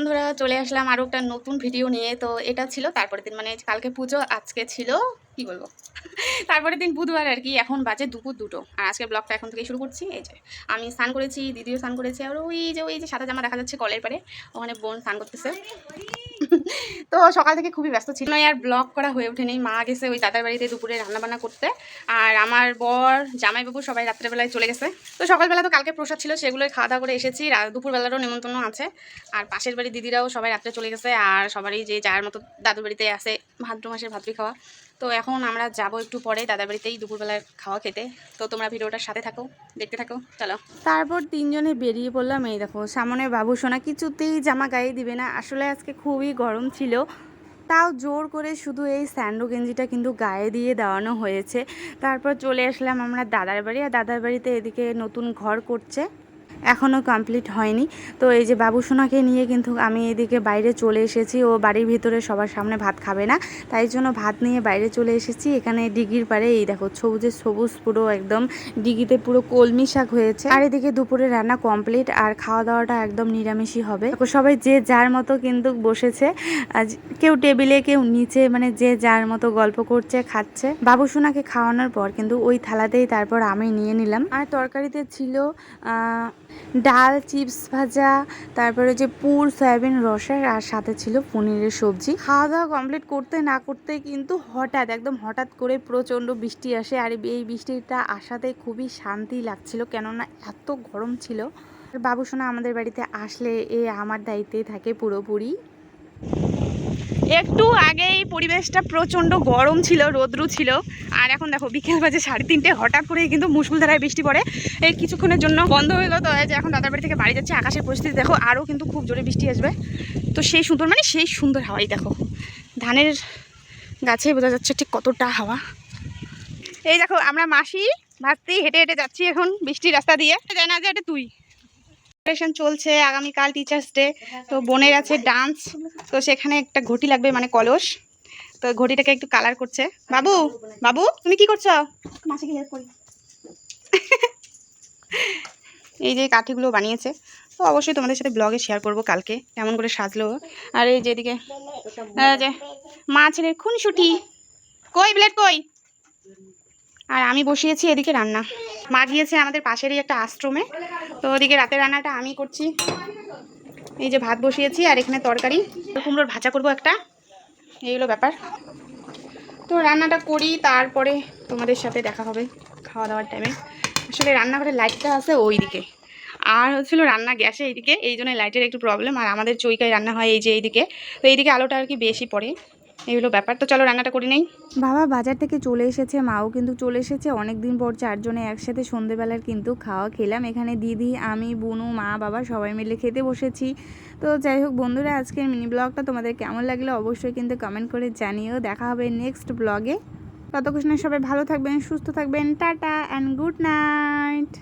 বন্ধুরা চলে আসলাম আরও একটা নতুন ভিডিও নিয়ে। তো এটা ছিল তারপরের দিন মানে কালকে পুজো আজকে ছিল, কি বলব? তারপরের দিন বুধবার আর কি, এখন বাজে দুপুর দুটো। আর আজকে ব্লগটা এখন থেকে শুরু করছি, এই যে আমি স্নান করেছি, দিদিও স্নান করেছি, আর ওই যে ওই যে সাদা জামা দেখা যাচ্ছে কলের পারে ওখানে বোন স্নান করতেছে। তো সকাল থেকে খুবই ব্যস্ত ছিল। আর ব্লগ করা হয়ে ওঠেনি। মা গেছে ওই দাদার বাড়িতে দুপুরে রান্নাবান্না করতে। আর আমার বর, জামাইবাবু সবাই রাত্রেবেলায় চলে গেছে। তো সকালবেলা তো কালকে প্রসাদ ছিল সেগুলো খাওয়া দাওয়া করে এসেছি। দুপুরবেলারও নিমন্ত্রণ আছে। আর পাশের বাড়ির দিদিরাও সবাই রাত্রে চলে গেছে। আর সবারই যে যার মতো দাদুর বাড়িতে আছে ভাদ্র মাসের ভাতৃ খাওয়া। তো এখন আমরা যাব একটু পরে দাদার বাড়িতেই দুপুরবেলার খাওয়া খেতে। তো তোমরা ভিডিওটার সাথে থাকো, দেখতে থাকো, চলো। তারপর তিনজনে বেরিয়ে পড়লাম, এই দেখো, সামনে বাবু সোনা কিছুতেই জামা গায়ে দিবে না। আসলে আজকে খুবই গরম ছিল, তাও জোর করে শুধু এই স্যান্ডো গেঞ্জিটা কিন্তু গায়ে দিয়ে দেওয়ানো হয়েছে। তারপর চলে আসলাম আমরা দাদার বাড়ি, আর দাদার বাড়িতে এদিকে নতুন ঘর করছে। এখনও কমপ্লিট হয়নি। তো এই যে বাবুসোনাকে নিয়ে কিন্তু আমি এদিকে বাইরে চলে এসেছি। ও বাড়ির ভিতরে সবার সামনে ভাত খাবে না। তাই জন্য ভাত নিয়ে বাইরে চলে এসেছি। এখানে ডিগির পারে এই দেখো সবুজে সবুজ পুরো একদম ডিগিতে পুরো কলমি শাক হয়েছে। আর এদিকে দুপুরে রান্না কমপ্লিট আর খাওয়া দাওয়াটা একদম নিরামিষই হবে। সবাই যে যার মতো কিন্তু বসেছে। কেউ টেবিলে, কেউ নিচে মানে যে যার মতো গল্প করছে, খাচ্ছে। বাবুসোনাকে খাওয়ানোর পর কিন্তু ওই থালাতেই তারপর আমি নিয়ে নিলাম। আর তরকারিতে ছিল ডাল, চিপস ভাজা, তারপরে যে পুর, সয়াবিন, রসের, আর সাথে ছিল পনিরের সবজি। খাওয়া দাওয়া কমপ্লিট করতে না করতে কিন্তু হঠাৎ, একদম হঠাৎ করে প্রচণ্ড বৃষ্টি আসে, আর এই বৃষ্টিটা আসাতে খুবই শান্তি লাগছিল, কেননা এত গরম ছিল। আর বাবু আমাদের বাড়িতে আসলে এ আমার দায়িত্বে থাকে পুরোপুরি। একটু আগে এই পরিবেশটা প্রচণ্ড গরম ছিল, রোদ্রু ছিল। আর এখন দেখো, বিকেল বাজে সাড়ে তিনটে, হঠাৎ করেই কিন্তু মুসুলধারায় বৃষ্টি পড়ে। এই কিছুক্ষণের জন্য বন্ধ হলো তো, এই যে এখন দাদার বাড়ি থেকে বাড়ি যাচ্ছে, আকাশের পরিস্থিতি দেখো, আরও কিন্তু খুব জোরে বৃষ্টি আসবে। তো সেই সুন্দর মানে সেই সুন্দর হাওয়াই দেখো। ধানের গাছে বোঝা যাচ্ছে ঠিক কতটা হাওয়া। এই দেখো, আমরা মাসি ভাবতেই হেঁটে হেঁটে যাচ্ছি এখন বৃষ্টির রাস্তা দিয়ে। জানি যে এটা তুই। প্রিপারেশন চলছে আগামীকাল টিচার্স ডে তো বোনের আছে ডান্স তো সেখানে একটা ঘটি লাগবে মানে কলস। তো ঘটিটাকে একটু কালার করছে। বাবু বাবু তুমি কি করছ? এই যে কাঠিগুলো বানিয়েছে। তো অবশ্যই তোমাদের সাথে ব্লগে শেয়ার করব কালকে কেমন করে সাজলো। আর এই যেদিকে যে মা ছেলের খুনসুটি। কই ব্লেড কই? আর আমি বসিয়েছি এদিকে রান্না। মা গিয়েছে আমাদের পাশেরই একটা আশ্রমে। তো ওদিকে রাতের রান্নাটা আমি করছি। এই যে ভাত বসিয়েছি আর এখানে তরকারি। কুমড়োর ভাজা করব একটা। এই হলো ব্যাপার। তো রান্নাটা করি, তারপরে তোমাদের সাথে দেখা হবে খাওয়া দাওয়ার টাইমে আসলে রান্নাঘরের লাইটটা আছে ওই দিকে আর হচ্ছিল রান্না গ্যাসে এইদিকে। এই জন্য লাইটের একটু প্রবলেম আর আমাদের চৈকায় রান্না হয় এই যে এইদিকে। তো এইদিকে আলোটা আর কি বেশি পড়ে। এই হলো ব্যাপার। তো চলো রান্নাটা করি নেই। বাবা বাজার থেকে চলে এসেছে, মাও কিন্তু চলে এসেছে। অনেক দিন পর চারজনে একসাথে সন্ধেবেলার কিন্তু খাওয়া খেলাম। এখানে দিদি, আমি, বুনু, মা, বাবা সবাই মিলে খেতে বসেছি। তো যাই হোক বন্ধুরা, আজকের মিনি ব্লগটা তোমাদের কেমন লাগল অবশ্যই কিন্তু কমেন্ট করে জানিও। দেখা হবে নেক্সট ব্লগে ততক্ষণে সবাই ভালো থাকবেন, সুস্থ থাকবেন। Tata and good night